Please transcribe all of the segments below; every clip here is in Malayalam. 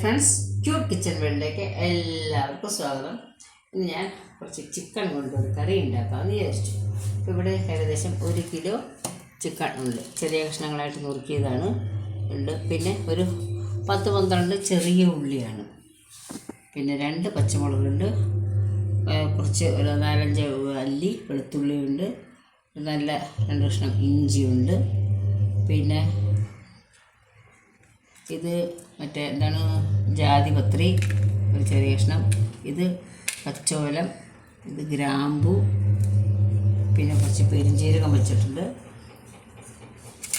ഫ്രണ്ട്സ് ക്യൂട്ട് കിച്ചൺ വേൾഡിലേക്ക് എല്ലാവർക്കും സ്വാഗതം. ഇന്ന് ഞാൻ കുറച്ച് ചിക്കൻ കൊണ്ട് ഒരു കറി ഉണ്ടാക്കാമെന്ന് വിചാരിച്ചു. അപ്പോൾ ഇവിടെ ഏകദേശം ഒരു കിലോ ചിക്കൻ ഉണ്ട്. ചെറിയ കഷ്ണങ്ങളായിട്ട് നുറുക്കിയതാണ്. ഉണ്ട്. പിന്നെ ഒരു പത്ത് പന്ത്രണ്ട് ചെറിയ ഉള്ളിയാണ്. പിന്നെ രണ്ട് പച്ചമുളകുണ്ട്. കുറച്ച് ഒരു നാലഞ്ച് അല്ലി വെളുത്തുള്ളിയുണ്ട്. നല്ല രണ്ട് കഷ്ണം ഇഞ്ചിയുണ്ട്. പിന്നെ ഇത് മറ്റേ എന്താണ് ജാതിപത്രി ഒരു ചെറിയ കഷ്ണം. ഇത് കച്ചോലം ഇത് ഗ്രാമ്പു പിന്നെ കുറച്ച് പെരിഞ്ചീരകം വെച്ചിട്ടുണ്ട്.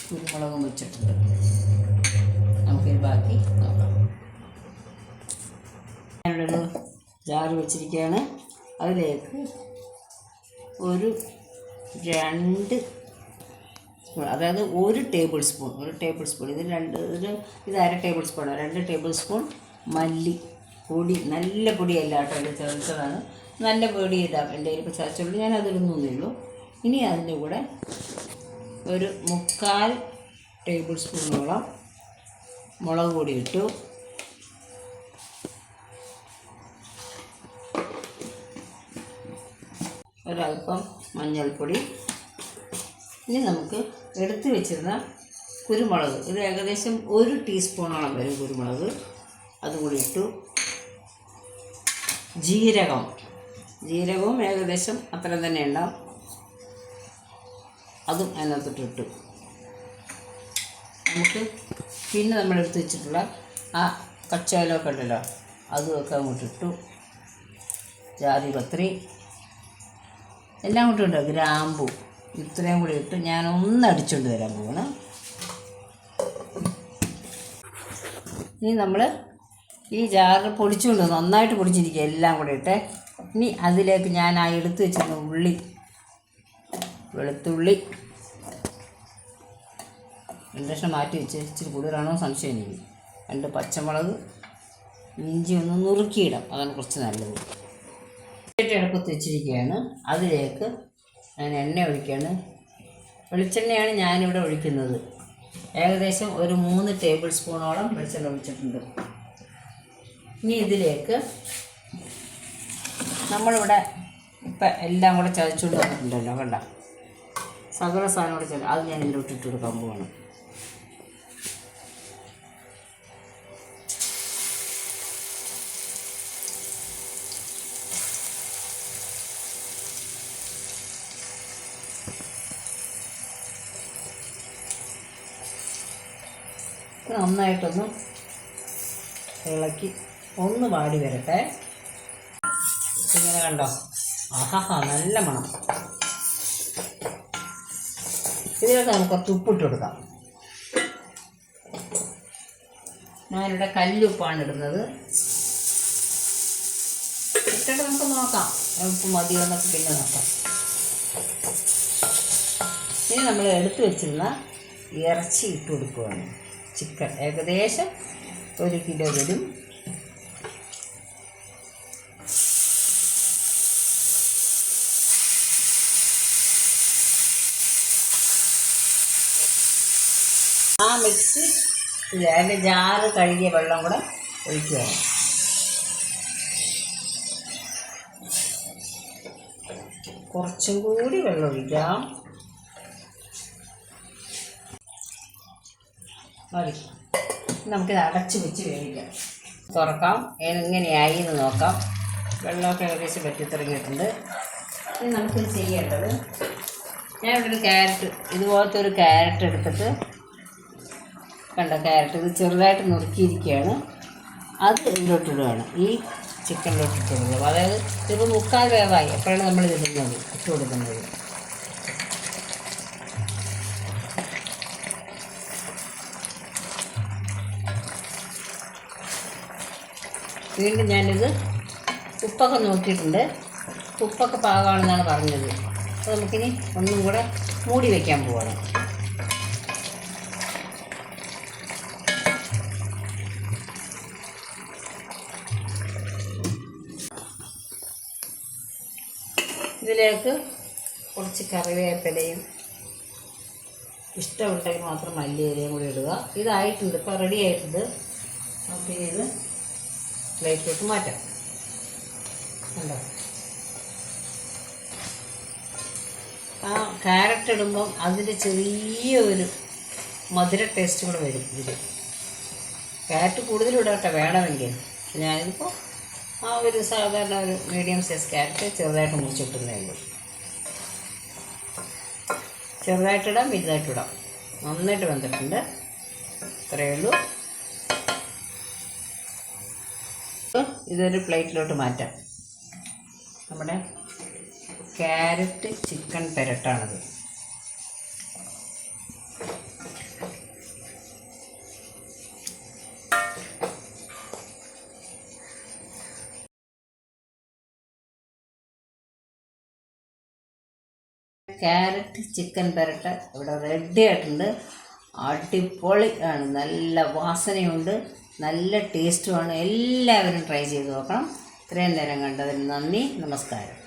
കുരുമുളകും വെച്ചിട്ടുണ്ട്. നമുക്കിത് ബാക്കി നോക്കാം. ഞാനിവിടെ ജാറ് വെച്ചിരിക്കുകയാണ്. അതിലേക്ക് ഒരു രണ്ട് സ്പൂൺ. അതായത് ഒരു ടേബിൾ സ്പൂൺ. ഒരു ടേബിൾ സ്പൂൺ. ഇത് രണ്ട് ഇത് ഇത് അര ടേബിൾ സ്പൂണോ രണ്ട് ടേബിൾ സ്പൂൺ മല്ലി. പൊടി. നല്ല പൊടിയല്ല കേട്ടോ എന്റെ ചേർത്തതാണ് നല്ല പൊടി ഇടാം എന്റെ ഇപ്പോൾ ചതച്ചുള്ളൂ. ഞാൻ അതിടുന്നേ ഉള്ളൂ. ഇനി അതിന്റെ കൂടെ ഒരു മുക്കാൽ ടേബിൾ സ്പൂണോളം മുളക് പൊടി ഇട്ടു. ഒരൽപ്പം മഞ്ഞൾപ്പൊടി. ഇനി നമുക്ക് എടുത്തു വെച്ചിരുന്ന കുരുമുളക് ഇത് ഏകദേശം ഒരു ടീസ്പൂണോളം വരും കുരുമുളക്. അതുകൂടി ഇട്ടു. ജീരകം. ജീരകവും ഏകദേശം അത്ര തന്നെ ഉണ്ടാവും. അതും അതിനകത്തിട്ടിട്ടു നമുക്ക് പിന്നെ നമ്മൾ എടുത്ത് വെച്ചിട്ടുള്ള ആ കച്ചോലൊക്കെ ഉണ്ടല്ലോ അതുമൊക്കെ അങ്ങോട്ട് ഇട്ടു. ജാതി പത്രി. എല്ലാം കൂടി ഉണ്ട്? ഗ്രാമ്പു. ഇത്രയും കൂടി ഇട്ട് ഞാൻ ഒന്ന് അടിച്ചുകൊണ്ട് വരാൻ പോവാണ്. ഇനി നമ്മൾ ഈ ജാറിൽ പൊടിച്ചുകൊണ്ട് നന്നായിട്ട് പൊടിച്ചിരിക്കുക എല്ലാം കൂടി ഇട്ട്. ഇനി അതിലേക്ക് ഞാൻ ആ എടുത്ത് വെച്ചിരുന്ന ഉള്ളി വെളുത്തുള്ളി കഷ്ണം മാറ്റി വെച്ച് ഇച്ചിരി കൂടുതലാണോ സംശയം എനിക്ക് രണ്ട് പച്ചമുളക് ഇഞ്ചി ഒന്ന് നുറുക്കിയിടാം. അതാണ് കുറച്ച് നല്ലത്. അടുപ്പത്ത് വെച്ചിരിക്കുകയാണ്. അതിലേക്ക് ഞാൻ എണ്ണ ഒഴിക്കുകയാണ് വെളിച്ചെണ്ണയാണ് ഞാനിവിടെ ഒഴിക്കുന്നത്. ഏകദേശം ഒരു മൂന്ന് ടേബിൾ സ്പൂണോളം വെളിച്ചെണ്ണ ഒഴിച്ചിട്ടുണ്ട്. ഇനി ഇതിലേക്ക് നമ്മളിവിടെ ഇപ്പം എല്ലാം കൂടെ ചതച്ചുകൊണ്ട് വന്നിട്ടുണ്ടല്ലോ കണ്ട? സകല സാധനം കൂടെ ചതി അത് ഞാൻ ഇതിലോട്ട് ഇട്ട് കൊടുക്കാൻ പോവാണ്. നന്നായിട്ടൊന്ന് ഇളക്കി ഒന്ന് വാടി വരട്ടെ. ഇങ്ങനെ കണ്ടോ? ആഹാ നല്ല മണം. ഇതിനകത്ത് നമുക്ക് കുറച്ച് ഉപ്പിട്ട് കൊടുക്കാം. ഞാനിവിടെ കല്ലുപ്പാണ് ഇടുന്നത്. ഇട്ടിട്ട് നമുക്ക് നോക്കാം. ഉപ്പ് മതിയോ എന്നൊക്കെ പിന്നെ നോക്കാം. ഇനി നമ്മൾ എടുത്തു വെച്ചിരുന്ന ഇറച്ചി ഇട്ട് കൊടുക്കുകയാണ് ചിക്കൻ ഏകദേശം ഒരു കിലോ വരും. ആ മിക്സ് അതിന്റെ ജാറ് കഴുകിയ വെള്ളം കൂടെ ഒഴിക്കുകയാണ് കുറച്ചും കൂടി വെള്ളം ഒഴിക്കാം. മതി നമുക്കിത് അടച്ച് വെച്ച് വേവിക്കാം. തുറക്കാം. എങ്ങനെയായി എന്ന് നോക്കാം. വെള്ളമൊക്കെ ഏകദേശം പറ്റി തുടങ്ങിയിട്ടുണ്ട്. ഇനി നമുക്കിത് ചെയ്യേണ്ടത് ഞാൻ ഇവിടെ ഒരു ക്യാരറ്റ് ഇതുപോലത്തെ ഒരു ക്യാരറ്റ് എടുത്തിട്ട് കണ്ട ക്യാരറ്റ്? ഇത് ചെറുതായിട്ട് നുറുക്കിയിരിക്കുകയാണ്. അത് ഇതിലോട്ടിടുകയാണ്. ഈ ചിക്കനിലോട്ട് ഇട്ട് കൊടുക്കുക അതായത് ഇത് മുക്കാൽ വേവായി. എപ്പോഴാണ് നമ്മൾ ഇതിടുന്നത് ഇട്ട് കൊടുക്കുന്നത്. വീണ്ടും ഞാനിത് ഉപ്പൊക്കെ നോക്കിയിട്ടുണ്ട്. ഉപ്പൊക്കെ പാകമാണെന്നാണ് പറഞ്ഞത്. അപ്പോൾ നമുക്കിനി ഒന്നും കൂടെ മൂടി വയ്ക്കാൻ പോവാണ്. ഇതിലേക്ക് കുറച്ച് കറിവേപ്പിലയും ഇഷ്ടമുണ്ടെങ്കിൽ മാത്രം മല്ലിയിലയും കൂടി ഇടുക. ഇതായിട്ടുണ്ട്. ഇപ്പോൾ റെഡി ആയിട്ടുണ്ട്. അപ്പോൾ ഇത് പ്ലേറ്റിലോട്ട് മാറ്റാം. കണ്ടോ? ആ ക്യാരറ്റ് ഇടുമ്പം അതിന്റെ ചെറിയ ഒരു മധുര ടേസ്റ്റ് കൂടെ വരും ഇതിൽ ക്യാരറ്റ് കൂടുതൽ വേണമെങ്കിൽ. ഞാനിപ്പോൾ ആ ഒരു സാധാരണ ഒരു മീഡിയം സൈസ് ക്യാരറ്റ് ചെറുതായിട്ട് മുറിച്ചിട്ടുന്നേ ഉള്ളൂ ചെറുതായിട്ടിടാം വലുതായിട്ടിടാം നന്നായിട്ട് വെന്തിട്ടുണ്ട്. ഇത്രയേ ഉള്ളൂ. ഇതൊരു പ്ലേറ്റിലോട്ട് മാറ്റാം. നമ്മുടെ ക്യാരറ്റ് ചിക്കൻ പെരട്ടാണത്. ക്യാരറ്റ് ചിക്കൻ പെരട്ട ഇവിടെ റെഡി ആയിട്ടുണ്ട്. അടിപൊളി ആണ്. നല്ല വാസനയുണ്ട്. നല്ല ടേസ്റ്റുമാണ് എല്ലാവരും ട്രൈ ചെയ്ത് നോക്കണം. ഇത്രയും നേരം കണ്ടതിന് നന്ദി. നമസ്കാരം.